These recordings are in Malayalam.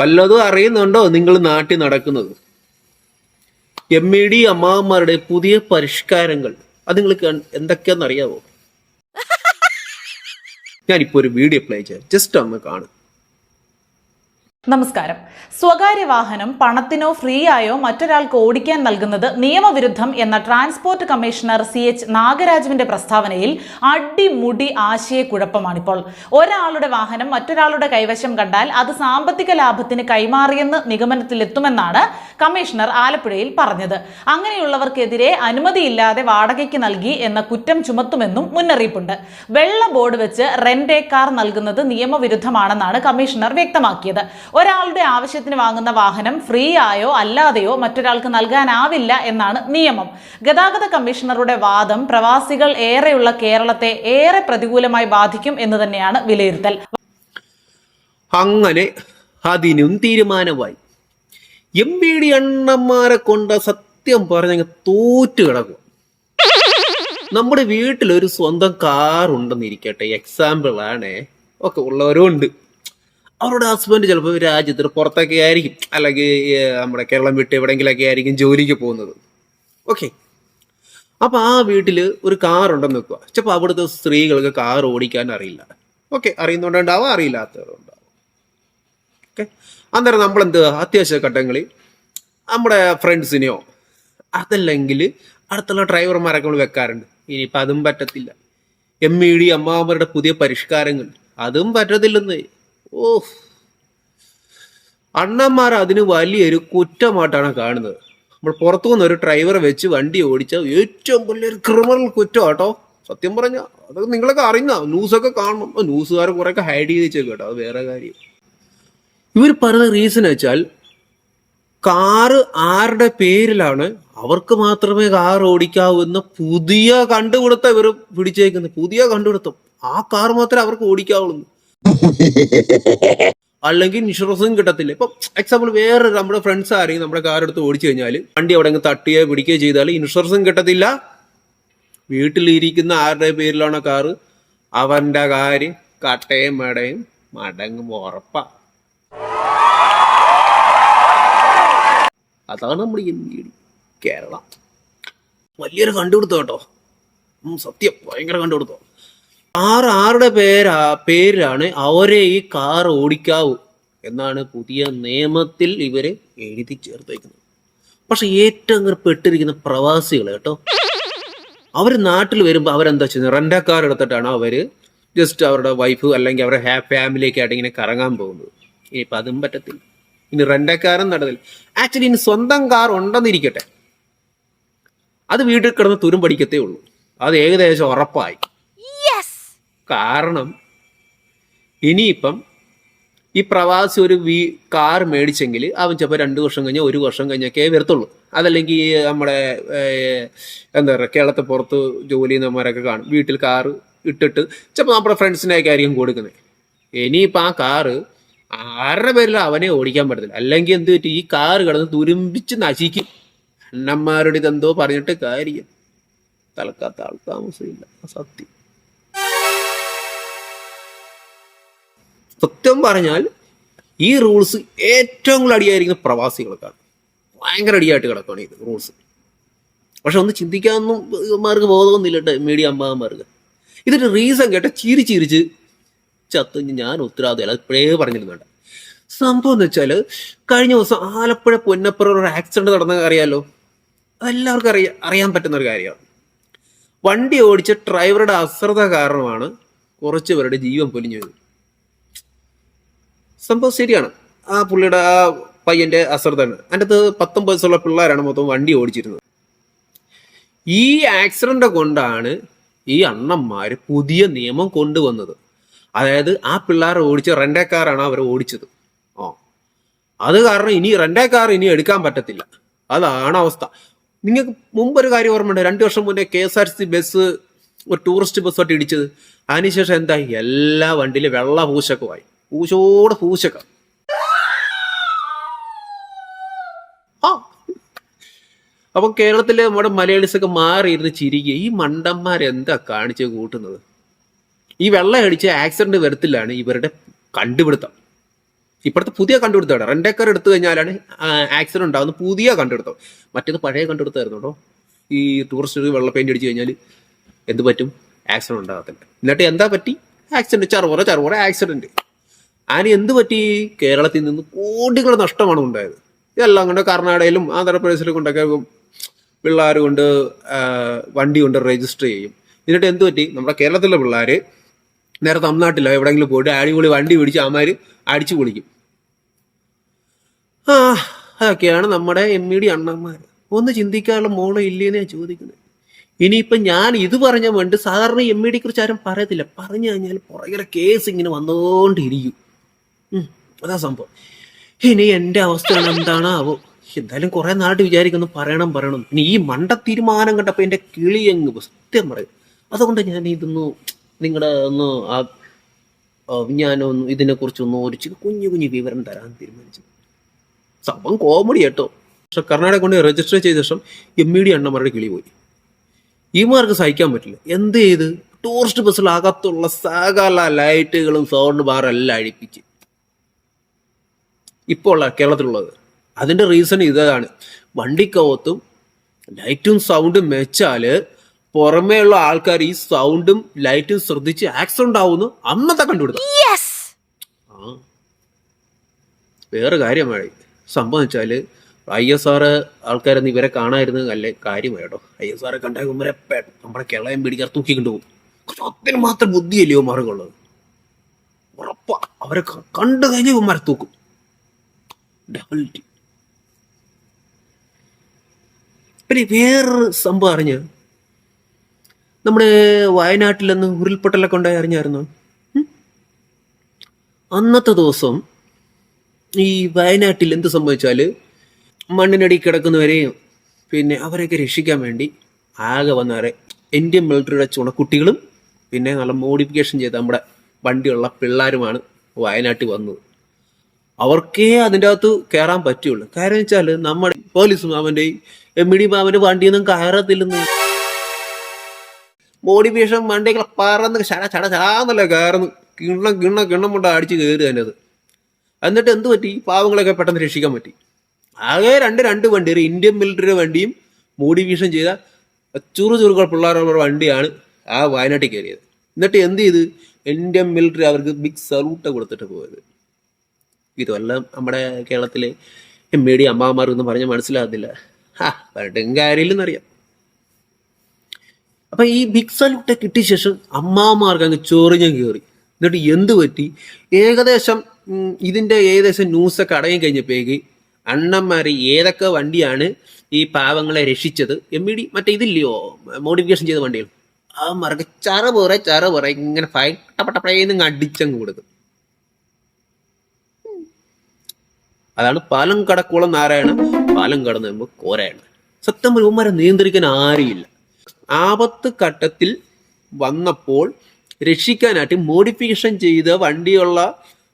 വല്ലതും അറിയുന്നുണ്ടോ നിങ്ങൾ നാട്ടിൽ നടക്കുന്നത്? എം ഇ ഡി അമ്മാവന്മാരുടെ പുതിയ പരിഷ്കാരങ്ങൾ. അത് നിങ്ങൾക്ക് എന്തൊക്കെയാണെന്ന് അറിയാവോ ഞാനിപ്പോ ഒരു വീഡിയോ പ്ലേ ചെയ്യാം. ജസ്റ്റ് ഒന്ന് കാണും. നമസ്കാരം. സ്വകാര്യ വാഹനം പണത്തിനോ ഫ്രീ ആയോ മറ്റൊരാൾക്ക് ഓടിക്കാൻ നൽകുന്നത് നിയമവിരുദ്ധം എന്ന ട്രാൻസ്പോർട്ട് കമ്മീഷണർ സി എച്ച് നാഗരാജുവിന്റെ പ്രസ്താവനയിൽ അടിമുടി ആശയക്കുഴപ്പമാണിപ്പോൾ. ഒരാളുടെ വാഹനം മറ്റൊരാളുടെ കൈവശം കണ്ടാൽ അത് സാമ്പത്തിക ലാഭത്തിന് കൈമാറിയെന്ന് നിഗമനത്തിലെത്തുമെന്നാണ് കമ്മീഷണർ ആലപ്പുഴയിൽ പറഞ്ഞത്. അങ്ങനെയുള്ളവർക്കെതിരെ അനുമതിയില്ലാതെ വാടകയ്ക്ക് നൽകി എന്ന കുറ്റം ചുമത്തുമെന്നും മുന്നറിയിപ്പുണ്ട്. വെള്ള ബോർഡ് വെച്ച് റെന്റ് കാർ നൽകുന്നത് നിയമവിരുദ്ധമാണെന്നാണ് കമ്മീഷണർ വ്യക്തമാക്കിയത്. ഒരാളുടെ ആവശ്യത്തിന് വാങ്ങുന്ന വാഹനം ഫ്രീ ആയോ അല്ലാതെയോ മറ്റൊരാൾക്ക് നൽകാനാവില്ല എന്നാണ് നിയമം. ഗതാഗത കമ്മീഷണറുടെ വാദം പ്രവാസികൾ ഏറെയുള്ള കേരളത്തെ ഏറെ പ്രതികൂലമായി ബാധിക്കും എന്ന് തന്നെയാണ് വിലയിരുത്തൽ. അങ്ങനെ അതിനും തീരുമാനമായി. എം ബി ഡി അണ്ണന്മാരെ കൊണ്ട് സത്യം പറഞ്ഞ തോറ്റു കിടക്കും നമ്മുടെ വീട്ടിൽ ഒരു സ്വന്തം കാർ ഉണ്ടെന്നിരിക്കട്ടെ എക്സാമ്പിൾ ആണ്. ഒക്കെ ഉള്ളവരും ഉണ്ട് അവരുടെ ഹസ്ബൻഡ് ചിലപ്പോൾ രാജ്യത്തിന് പുറത്തൊക്കെ ആയിരിക്കും. അല്ലെങ്കിൽ നമ്മുടെ കേരളം വിട്ട് എവിടെയെങ്കിലൊക്കെ ആയിരിക്കും ജോലിക്ക് പോകുന്നത്. ഓക്കെ അപ്പോൾ ആ വീട്ടിൽ ഒരു കാർ ഉണ്ടെന്ന് വെക്കുക. ചിലപ്പോൾ അവിടുത്തെ സ്ത്രീകൾക്ക് കാർ ഓടിക്കാൻ അറിയില്ല. ഓക്കെ അറിയുന്നവരുണ്ടാവും അറിയില്ലാത്തവരുണ്ടാവും. ഓക്കെ അന്നേരം നമ്മൾ എന്ത് അത്യാവശ്യ ഘട്ടങ്ങളിൽ നമ്മുടെ ഫ്രണ്ട്സിനെയോ അതല്ലെങ്കിൽ അടുത്തുള്ള ഡ്രൈവർമാരൊക്കെ നമ്മൾ വെക്കാറുണ്ട്. ഇനിയിപ്പോൾ അതും പറ്റത്തില്ല. എം ഇ ഡി അമ്മാവന്മാരുടെ പുതിയ പരിഷ്കാരങ്ങൾ. അതും പറ്റത്തില്ലെന്ന്. ഓ അണ്ണന്മാർ അതിന് വലിയൊരു കുറ്റമായിട്ടാണ് കാണുന്നത്. നമ്മൾ പുറത്തു നിന്ന് ഒരു ഡ്രൈവറെ വെച്ച് വണ്ടി ഓടിച്ച ഏറ്റവും വലിയൊരു ക്രിമിനൽ കുറ്റം കേട്ടോ സത്യം പറഞ്ഞ അതൊക്കെ നിങ്ങളൊക്കെ അറിയുന്ന ന്യൂസൊക്കെ കാണണം. ന്യൂസുകാർ കുറെയൊക്കെ ഹൈഡ് ചെയ്ത് വെച്ചേക്കും കേട്ടോ അത് വേറെ കാര്യം. ഇവർ പറഞ്ഞ റീസൺ വെച്ചാൽ കാറ് ആരുടെ പേരിലാണ് അവർക്ക് മാത്രമേ കാർ ഓടിക്കാവൂ എന്ന പുതിയ കണ്ടുപിടുത്തം ഇവർ പിടിച്ചേക്കുന്നത്. പുതിയ കണ്ടുപിടുത്തം. ആ കാർ മാത്രമേ അവർക്ക് ഓടിക്കാവുള്ളൂ. അല്ലെങ്കിൽ ഇൻഷുറൻസും കിട്ടത്തില്ല. ഇപ്പം എക്സാമ്പിൾ വേറെ നമ്മുടെ ഫ്രണ്ട്സ് ആരെങ്കിലും നമ്മുടെ കാർ എടുത്ത് ഓടിച്ചു കഴിഞ്ഞാൽ വണ്ടി അവിടെ അങ്ങ് തട്ടുകയോ പിടിക്കുകയോ ചെയ്താൽ ഇൻഷുറൻസും കിട്ടത്തില്ല. വീട്ടിലിരിക്കുന്ന ആരുടെ പേരിലാണോ കാറ് അവന്റെ കാര്യം കട്ടയും മടയും മടങ്ങും ഉറപ്പാ. അതാണ് നമ്മുടെ എം ഇ ഡി കേരളം. വലിയൊരു കണ്ടുപിടുത്തം കേട്ടോ. സത്യം. ഭയങ്കര കണ്ടുപിടുത്തം. ആറ് ആരുടെ പേരാ പേരിലാണ് അവരെ ഈ കാർ ഓടിക്കാവൂ എന്നാണ് പുതിയ നിയമത്തിൽ ഇവർ എഴുതി ചേർത്തേക്കുന്നത്. പക്ഷെ ഏറ്റവും അങ്ങനെ പെട്ടിരിക്കുന്ന പ്രവാസികൾ കേട്ടോ. അവർ നാട്ടിൽ വരുമ്പോൾ അവരെന്താ ചെയ്യുന്നത്? കാർ എടുത്തിട്ടാണ് അവർ ജസ്റ്റ് അവരുടെ വൈഫ് അല്ലെങ്കിൽ അവരുടെ ഹാ ഫാമിലിയൊക്കെ ആയിട്ട് ഇങ്ങനെ കറങ്ങാൻ പോകുന്നത്. ഇനിയിപ്പോൾ അതും പറ്റത്തില്ല. ഇനി റെന്റക്കാരൻ നടന്നില്ല. ആക്ച്വലി ഇനി സ്വന്തം കാർ ഉണ്ടെന്നിരിക്കട്ടെ. അത് വീട്ടിൽ കിടന്ന് തുരും പഠിക്കത്തേ ഉള്ളൂ. അത് ഏകദേശം ഉറപ്പായി. കാരണം ഇനിയിപ്പം ഈ പ്രവാസി ഒരു വീ കാർ മേടിച്ചെങ്കിൽ അവൻ ചിലപ്പോൾ രണ്ട് വർഷം കഴിഞ്ഞാൽ ഒരു വർഷം കഴിഞ്ഞൊക്കെ വരത്തുള്ളൂ. അതല്ലെങ്കിൽ നമ്മുടെ എന്താ പറയുക കേരളത്തെ പുറത്ത് ജോലി ചെയ്യുന്നവന്മാരൊക്കെ കാണും. വീട്ടിൽ കാറ് ഇട്ടിട്ട് ചിലപ്പോൾ നമ്മുടെ ഫ്രണ്ട്സിനെയൊക്കെ ആയിരിക്കും കൊടുക്കുന്നത്. ഇനിയിപ്പോൾ ആ കാറ് ആരുടെ പേരിൽ അവനെ ഓടിക്കാൻ പറ്റത്തില്ല. അല്ലെങ്കിൽ എന്ത് പറ്റും? ഈ കാറ് കിടന്ന് തുരുമ്പിച്ച് നശിക്കും. അണ്ണന്മാരുടെ ഇതെന്തോ പറഞ്ഞിട്ട് കാര്യം തലക്കാത്ത ആൾ താമസമില്ല സത്യം. സത്യം പറഞ്ഞാൽ ഈ റൂൾസ് ഏറ്റവും കൂടുതൽ അടിയായിരിക്കുന്ന പ്രവാസികൾക്കാണ്. ഭയങ്കര അടിയായിട്ട് കിടക്കുകയാണ് ഇത് റൂൾസ്. പക്ഷെ ഒന്ന് ചിന്തിക്കാനൊന്നും ഇവന്മാർക്ക് ബോധമൊന്നുമില്ല മീഡിയ അമ്മാവന്മാർക്ക്. ഇതിന്റെ റീസൺ കേട്ട ചിരി ചിരിച്ച് ചത്ത് ഞാൻ ഉത്തരവാദിയല്ല അത് ഇപ്പോഴേ പറഞ്ഞിരുന്നുണ്ട് സംഭവം എന്ന് വെച്ചാൽ കഴിഞ്ഞ ദിവസം ആലപ്പുഴ പൊന്നപ്പുറ ഒരു ആക്സിഡന്റ് നടന്ന അറിയാലോ? എല്ലാവർക്കും അറിയാം അറിയാൻ പറ്റുന്ന ഒരു കാര്യമാണ്. വണ്ടി ഓടിച്ച ഡ്രൈവറുടെ അശ്രദ്ധ കാരണമാണ് കുറച്ച് പേരുടെ ജീവൻ പൊലിഞ്ഞത് സംഭവം ശരിയാണ്. ആ പുള്ളിയുടെ ആ പയ്യന്റെ അശ്രദ്ധയാണ് അതിന്റെ അകത്ത് വയസ്സുള്ള പിള്ളേരാണ് മൊത്തം വണ്ടി ഓടിച്ചിരുന്നത്. ഈ ആക്സിഡന്റ് കൊണ്ടാണ് ഈ അണ്ണന്മാര് പുതിയ നിയമം കൊണ്ടുവന്നത്. അതായത് ആ പിള്ളേരെ ഓടിച്ച റെൻഡേ കാറാണ് അവർ ഓടിച്ചത്. ഓ അത് കാരണം ഇനി റെൻഡേ കാർ ഇനി എടുക്കാൻ പറ്റത്തില്ല. അതാണ് അവസ്ഥ. നിങ്ങൾക്ക് മുമ്പ് ഒരു കാര്യം ഓർമ്മയുണ്ട്? രണ്ടു വർഷം മുന്നേ K S R T C ഒരു ടൂറിസ്റ്റ് ബസ്സോട്ട് ഇടിച്ചത്. അതിനുശേഷം എന്താ എല്ലാ വണ്ടിയിലും വെള്ള പൂശക്കമായി പൂശോടെ പൂശക്ക. അപ്പൊ കേരളത്തിലെ നമ്മുടെ മലയാളീസ് ഒക്കെ മാറിയിരുന്ന് ചിരിക്കുക. ഈ മണ്ടന്മാരെന്താ കാണിച്ച് കൂട്ടുന്നത്? ഈ വെള്ളം അടിച്ച് ആക്സിഡന്റ് വരത്തില്ലാണ് ഇവരുടെ കണ്ടുപിടുത്തം. ഇപ്പോഴത്തെ പുതിയ കണ്ടുപിടുത്തമാണ് റെൻഡേക്കർ എടുത്തു കഴിഞ്ഞാലാണ് ആക്സിഡന്റ് ഉണ്ടാകുന്നത് പുതിയ കണ്ടുപിടുത്തം. മറ്റേത് പഴയ കണ്ടുപിടുത്തമായിരുന്നു കേട്ടോ. ഈ ടൂറിസ്റ്റ് വെള്ള പെയിന്റ് അടിച്ചു കഴിഞ്ഞാൽ എന്ത് പറ്റും? ആക്സിഡന്റ് ഉണ്ടാകത്തില്ല. എന്നിട്ട് എന്താ പറ്റി? ആക്സിഡന്റ് ചറുപറ ചറുപറ ആക്സിഡന്റ് അതിന് എന്ത് പറ്റി? കേരളത്തിൽ നിന്ന് കോടികൾ നഷ്ടമാണ് ഉണ്ടായത്. ഇതെല്ലാം കൊണ്ട് കർണാടകയിലും ആന്ധ്രാപ്രദേശിലും കൊണ്ടൊക്കെ പിള്ളേർ കൊണ്ട് വണ്ടി കൊണ്ട് രജിസ്റ്റർ ചെയ്യും. എന്നിട്ട് എന്ത് പറ്റി? നമ്മുടെ കേരളത്തിലെ പിള്ളേർ നേരെ തമിഴ്നാട്ടിലോ എവിടെയെങ്കിലും പോയിട്ട് അടിപൊളി വണ്ടി പിടിച്ച് അമാര് അടിച്ചു പൊളിക്കും. ആ അതൊക്കെയാണ് നമ്മുടെ എം ഇ ഡി അണ്ണന്മാർ ഒന്ന് ചിന്തിക്കാനുള്ള മോളെ ഇല്ലേന്ന് ഞാൻ ചോദിക്കുന്നത്. ഇനിയിപ്പം ഞാൻ ഇത് പറഞ്ഞ വേണ്ടി സാധാരണ എം ഇ ഡി കുറിച്ച് ആരും പറയത്തില്ല. പറഞ്ഞു കഴിഞ്ഞാൽ പുറകിലെ കേസ് ഇങ്ങനെ വന്നുകൊണ്ടിരിക്കും അതാ സംഭവം. ഇനി എന്റെ അവസ്ഥ എന്താണാവോ? എന്തായാലും കുറെ നാളായിട്ട് വിചാരിക്കുന്നു പറയണം പറയണം. ഇനി ഈ മണ്ട തീരുമാനം കണ്ടപ്പോ എന്റെ കിളി അങ്ങ് സത്യം പറയും. അതുകൊണ്ട് ഞാൻ ഇതൊന്ന് നിങ്ങളുടെ ഒന്ന് ആ ഞാനൊന്ന് ഇതിനെ കുറിച്ചൊന്ന് ഒരു കുഞ്ഞു കുഞ്ഞു വിവരം തരാൻ തീരുമാനിച്ചു. സംഭവം കോമഡി കേട്ടോ. പക്ഷെ കർണാടക കൊണ്ട് രജിസ്റ്റർ ചെയ്ത ശേഷം എം ഇ ഡി അണ്ണന്മാരുടെ കിളി പോയി. ഇമാർക്ക് സഹിക്കാൻ പറ്റില്ല. എന്ത് ചെയ്ത്? ടൂറിസ്റ്റ് ബസ്സിൽ അകത്തുള്ള സകല ലൈറ്റുകളും സൗണ്ട് ബാറും എല്ലാം അഴിപ്പിച്ച്. ഇപ്പോൾ കേരളത്തിലുള്ളത്. അതിന്റെ റീസൺ ഇതാണ്. വണ്ടിക്കകത്തും ലൈറ്റും സൗണ്ടും വെച്ചാൽ പുറമേയുള്ള ഉള്ള ആൾക്കാർ ഈ സൗണ്ടും ലൈറ്റും ശ്രദ്ധിച്ച് ആക്സിഡന്റ് ആവുന്നു അന്നത്തെ കണ്ടുപിടുത്തം. ആ. വേറെ കാര്യമായി. സംഭവം വെച്ചാൽ ഐ എസ് ആർ ആൾക്കാരൊന്നും ഇവരെ കാണായിരുന്നു അല്ലേ കാര്യമായിട്ടോ. ഐ എസ് ആറെ കണ്ടാൽ ഇവരെ നമ്മുടെ കിളയം പിടിക്കാർ തൂക്കിക്കൊണ്ട് പോകും. അതിന് മാത്രം ബുദ്ധിയല്ലയോ മാറുകയുള്ളത് ഉറപ്പാ. അവരെ കണ്ടു കഴിഞ്ഞ് ഇവന്മാരെ തൂക്കും. ടി പിന്നെ വേറൊരു സംഭവം അറിഞ്ഞ? നമ്മുടെ വയനാട്ടിലൊന്ന് ഉരുൾപൊട്ടലൊക്കെ ഉണ്ടായി അറിഞ്ഞായിരുന്നു? അന്നത്തെ ദിവസം ഈ വയനാട്ടിൽ എന്ത് സംഭവിച്ചാൽ മണ്ണിനടി കിടക്കുന്നവരെയും പിന്നെ അവരെയൊക്കെ രക്ഷിക്കാൻ വേണ്ടി ആകെ വന്നവരെ ഇന്ത്യൻ മിലിറ്ററിയുടെ ചുണക്കുട്ടികളും പിന്നെ നല്ല മോഡിഫിക്കേഷൻ ചെയ്ത നമ്മുടെ വണ്ടിയുള്ള പിള്ളേരുമാണ് വയനാട്ടിൽ വന്നത്. അവർക്കേ അതിന്റെ അകത്ത് കയറാൻ പറ്റുള്ളൂ. കാര്യം വെച്ചാൽ നമ്മുടെ പോലീസ് മാമന്റെ എം ഡി മാമന്റെ വണ്ടിയൊന്നും കയറത്തില്ലെന്ന്. മോഡിഫിക്കേഷൻ വണ്ടിയൊക്കെ പറന്ന് ചട ചട ചാന്നല്ല കയറുന്നു. കിണ്ണം കിണ്ണം കിണ്ണം കൊണ്ട് അടിച്ച് കയറി തന്നെ അത് എന്നിട്ട് എന്ത് പറ്റി? പാവങ്ങളൊക്കെ പെട്ടെന്ന് രക്ഷിക്കാൻ പറ്റി. ആകെ രണ്ട് രണ്ട് വണ്ടി ഒരു ഇന്ത്യൻ മിലിറ്ററി വണ്ടിയും മോഡിഫിക്കേഷൻ ചെയ്ത ചുറു ചുറുകൾ പിള്ളേരുള്ള വണ്ടിയാണ് ആ വയനാട്ടിൽ കയറിയത്. എന്നിട്ട് എന്ത് ചെയ്ത്? ഇന്ത്യൻ മിലിറ്ററി അവർക്ക് ബിഗ് സല്യൂട്ട് കൊടുത്തിട്ട് പോയത്. ഇതെല്ലാം നമ്മുടെ കേരളത്തിലെ എം എ ഡി അമ്മാമാർക്കൊന്നും പറഞ്ഞ് മനസ്സിലാകത്തില്ല ഹാ പറഞ്ഞിട്ടും കാര്യമില്ലെന്നറിയാം അപ്പൊ ഈ ബിഗ് സല്യൂട്ട് കിട്ടിയ ശേഷം അമ്മാമാർക്ക് അങ്ങ് ചൊറിഞ്ഞ് കയറി എന്നിട്ട് എന്ത് പറ്റി ഏകദേശം ഇതിന്റെ ഏകദേശം ന്യൂസൊക്കെ അടങ്ങി കഴിഞ്ഞപ്പോഴേക്ക് അണ്ണന്മാര് ഏതൊക്കെ വണ്ടിയാണ് ഈ പാവങ്ങളെ രക്ഷിച്ചത് എം ഇ ഡി മറ്റേ ഇതില്ലയോ മോഡിഫിക്കേഷൻ ചെയ്ത വണ്ടികൾ ആ മറക്ക് ചറ പോറെ ചറ പോറെ ഇങ്ങനെ ഫൈൻ ടപ്പട്ടപ്പടേന്ന് അടിച്ചങ്ങ് കൊടുക്കും അതാണ് പാലം കടക്കുള്ള നാരായണ പാലം കടന്ന് വരുമ്പോൾ കോരായണ സത്യം ഇവന്മാരെ നിയന്ത്രിക്കാൻ ആരുമില്ല. ആപത്ത് ഘട്ടത്തിൽ വന്നപ്പോൾ രക്ഷിക്കാനായിട്ട് മോഡിഫിക്കേഷൻ ചെയ്ത വണ്ടിയുള്ള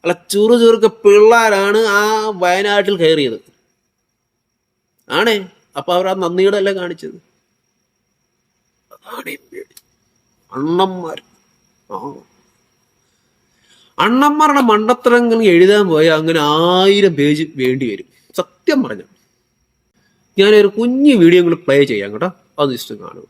അല്ല ചുറു ചുറുക്ക പിള്ളേരാണ് ആ വയനാട്ടിൽ കയറിയത്. ആണേ? അപ്പൊ അവർ ആ നന്ദിയുടെ അല്ല കാണിച്ചത്? അതാണ് അണ്ണന്മാർ ആ. അണ്ണന്മാരുടെ മണ്ടത്തരങ്ങൾ എഴുതാൻ പോയാൽ അങ്ങനെ ആയിരം പേജ് വേണ്ടി വരും. സത്യം പറഞ്ഞു. ഞാനൊരു കുഞ്ഞു വീഡിയോ കൂടി പ്ലേ ചെയ്യാം കേട്ടോ. അത് ഇഷ്ടം കാണും.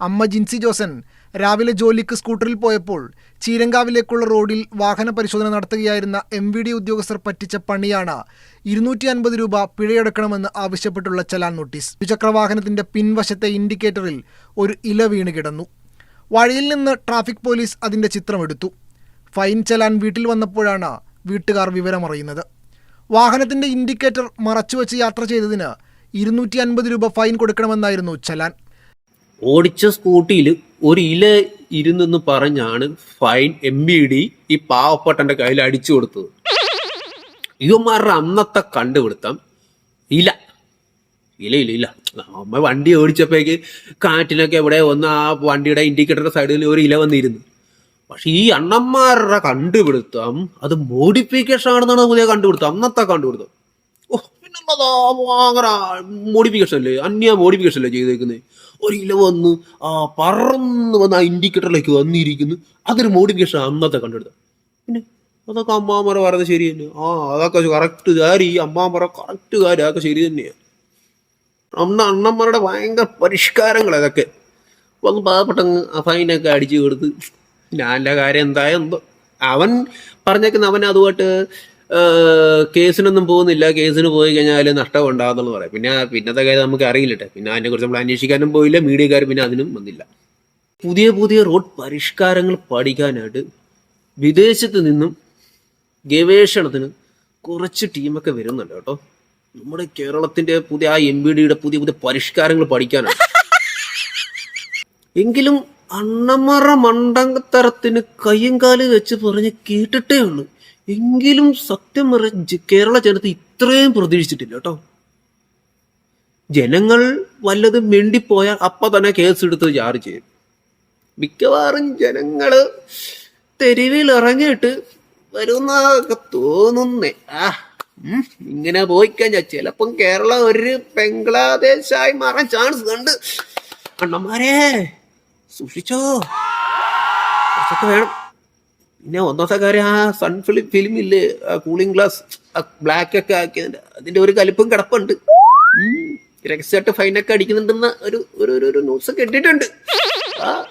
അമ്മ ജിൻസി ജോസൻ രാവിലെ ജോലിക്ക് സ്കൂട്ടറിൽ പോയപ്പോൾ ചീരങ്കാവിലേക്കുള്ള റോഡിൽ വാഹന പരിശോധന നടത്തുകയായിരുന്ന എം വി ഡി ഉദ്യോഗസ്ഥർ പറ്റിച്ച പണിയാണ് ഇരുന്നൂറ്റി അൻപത് രൂപ പിഴയടക്കണമെന്ന് ആവശ്യപ്പെട്ടുള്ള ചലാൻ നോട്ടീസ്. ഇരുചക്രവാഹനത്തിന്റെ പിൻവശത്തെ ഇൻഡിക്കേറ്ററിൽ ഒരു ഇല വീണ് കിടന്നു. വഴിയിൽ നിന്ന് ട്രാഫിക് പോലീസ് അതിന്റെ ചിത്രമെടുത്തു ഫൈൻ ചലാൻ വീട്ടിൽ വന്നപ്പോഴാണ് വീട്ടുകാർ വിവരമറിയുന്നത്. വാഹനത്തിന്റെ ഇൻഡിക്കേറ്റർ മറച്ചുവെച്ച് യാത്ര ചെയ്തതിന് ഇരുന്നൂറ്റി അൻപത് രൂപ ഫൈൻ കൊടുക്കണമെന്നായിരുന്നു ചലാൻ. ഓടിച്ച സ്കൂട്ടിയിൽ ഒരു ഇല ഇരുന്നെന്ന് പറഞ്ഞാണ് ഫൈൻ എം ബി ഡി ഈ പാവപ്പെട്ടന്റെ കയ്യിൽ അടിച്ചു കൊടുത്തത്. ഇവന്മാരുടെ അന്നത്തെ കണ്ടുപിടുത്തം ഇല. ഇല. ഇല്ല വണ്ടി ഓടിച്ചപ്പോഴേക്ക് കാറ്റിനൊക്കെ എവിടെ ഒന്ന് ആ വണ്ടിയുടെ ഇൻഡിക്കേറ്ററുടെ സൈഡിൽ ഒരു ഇല വന്നിരുന്നു. പക്ഷെ ഈ അണ്ണന്മാരുടെ കണ്ടുപിടുത്തം അത് മോഡിഫിക്കേഷൻ ആണെന്നാണ് പുതിയ കണ്ടുപിടുത്തം. അന്നത്തെ കണ്ടുപിടുത്തം. ഓ പിന്നുള്ളതാ അങ്ങനെ മോഡിഫിക്കേഷൻ അല്ലേ? അന്യ മോഡിഫിക്കേഷൻ അല്ലേ ചെയ്തേക്കുന്നത് ഒരു ഇല വന്ന് ആ പറന്ന് വന്ന് ആ ഇൻഡിക്കേറ്ററിലേക്ക് വന്നിരിക്കുന്നു. അതൊരു മോഡിഫിക്കേഷൻ അന്നത്തെ കണ്ടുപിടുത്തം. പിന്നെ അതൊക്കെ അമ്മാമറ പറയുന്നത് ശരി തന്നെ. ആ അതൊക്കെ കറക്റ്റ് കാര്യം. ഈ അമ്മാമറ കറക്റ്റ് കാര്യം അതൊക്കെ ശരി തന്നെയാണ് അണ്ണ അണ്ണന്മാരുടെ ഭയങ്കര പരിഷ്കാരങ്ങൾ അതൊക്കെ. വന്ന് പാവപ്പെട്ടങ്ങ് ഫൈനൊക്കെ അടിച്ചു കൊടുത്ത് ഞാന്റെ കാര്യം എന്തായോ എന്തോ അവൻ പറഞ്ഞേക്കുന്ന അവൻ അതുമായിട്ട് കേസിനൊന്നും പോകുന്നില്ല. കേസിന് പോയി കഴിഞ്ഞാൽ നഷ്ടം ഉണ്ടാകുന്നുള്ളത് പറയാം. പിന്നെ പിന്നത്തെ കാര്യം നമുക്ക് അറിയില്ലട്ടെ. പിന്നെ അതിനെക്കുറിച്ച് നമ്മൾ അന്വേഷിക്കാനും പോയില്ല. മീഡിയക്കാർ പിന്നെ അതിനും വന്നില്ല. പുതിയ പുതിയ റോഡ് പരിഷ്കാരങ്ങൾ പഠിക്കാനായിട്ട് വിദേശത്ത് നിന്നും ഗവേഷണത്തിന് കുറച്ച് ടീമൊക്കെ വരുന്നുണ്ട് കേട്ടോ. നമ്മുടെ കേരളത്തിന്റെ പുതിയ ആ എം ബി ഡിയുടെ പുതിയ പുതിയ പരിഷ്കാരങ്ങൾ പഠിക്കാനാണ് എങ്കിലും അണ്ണമറ മണ്ടത്തരത്തിന് കയ്യും കാലും വെച്ച് പറഞ്ഞ് കേട്ടിട്ടേ ഉള്ളൂ. എങ്കിലും സത്യം പറഞ്ഞ കേരള ജനത ഇത്രയും പ്രതീക്ഷിച്ചിട്ടില്ല കേട്ടോ. ജനങ്ങൾ വല്ലതും മിണ്ടിപ്പോയാൽ അപ്പൊ തന്നെ കേസ് എടുത്ത് ചാർജ് ചെയ്യും. മിക്കവാറും ജനങ്ങൾ തെരുവിൽ ഇറങ്ങിയിട്ട് വരുന്നതൊക്കെ തോന്നുന്നേ. ആ ഇങ്ങനെ പോയി കഴിഞ്ഞാൽ ചിലപ്പം കേരളം ഒരു ബംഗ്ലാദേശായി മാറാൻ ചാൻസ് ഉണ്ട് അണ്ണന്മാരെ സൂക്ഷിച്ചോ? കുറച്ചൊക്കെ വേണം. പിന്നെ ഒന്നാമത്തെ കാര്യം ആ സൺ ഫിലിം ഫിലിമില്ലേ ആ കൂളിംഗ് ഗ്ലാസ് ബ്ലാക്ക് ഒക്കെ ആക്കിയതിന്റെ അതിന്റെ ഒരു കലിപ്പും കിടപ്പുണ്ട്. രഹസ്യമായിട്ട് ഫൈനൊക്കെ അടിക്കുന്നുണ്ടെന്ന ഒരു ഒരു ഒരു- ന്യൂസ് ഒക്കെ ഇട്ടിട്ടുണ്ട്. ആ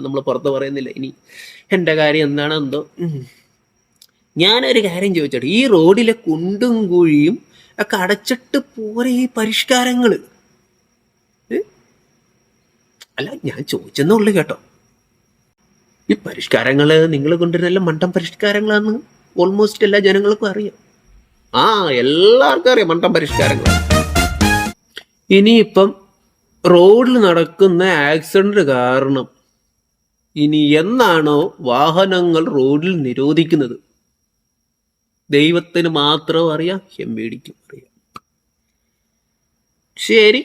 നമ്മൾ പുറത്ത് പറയുന്നില്ല. ഇനി എന്റെ കാര്യം എന്താണ് എന്തോ. ഞാനൊരു കാര്യം ചോദിച്ചോട്ടെ ഈ റോഡിലെ കുണ്ടും കുഴിയും ഒക്കെ അടച്ചിട്ട് പോരെ ഈ പരിഷ്കാരങ്ങൾ? അല്ല ഞാൻ ചോദിച്ചെന്നുള്ളു കേട്ടോ. ഈ പരിഷ്കാരങ്ങൾ നിങ്ങൾ കൊണ്ടുവരുന്ന മണ്ടം പരിഷ്കാരങ്ങളാന്ന് ഓൾമോസ്റ്റ് എല്ലാ ജനങ്ങൾക്കും അറിയാം. ആ എല്ലാവർക്കും അറിയാം മണ്ടം പരിഷ്കാരങ്ങൾ ഇനിയിപ്പം റോഡിൽ നടക്കുന്ന ആക്സിഡന്റ് കാരണം ഇനി എന്നാണോ വാഹനങ്ങൾ റോഡിൽ നിരോധിക്കുന്നത്? ദൈവത്തിന് മാത്രം അറിയാം എം ബി ഡിക്കും അറിയാം. ശരി.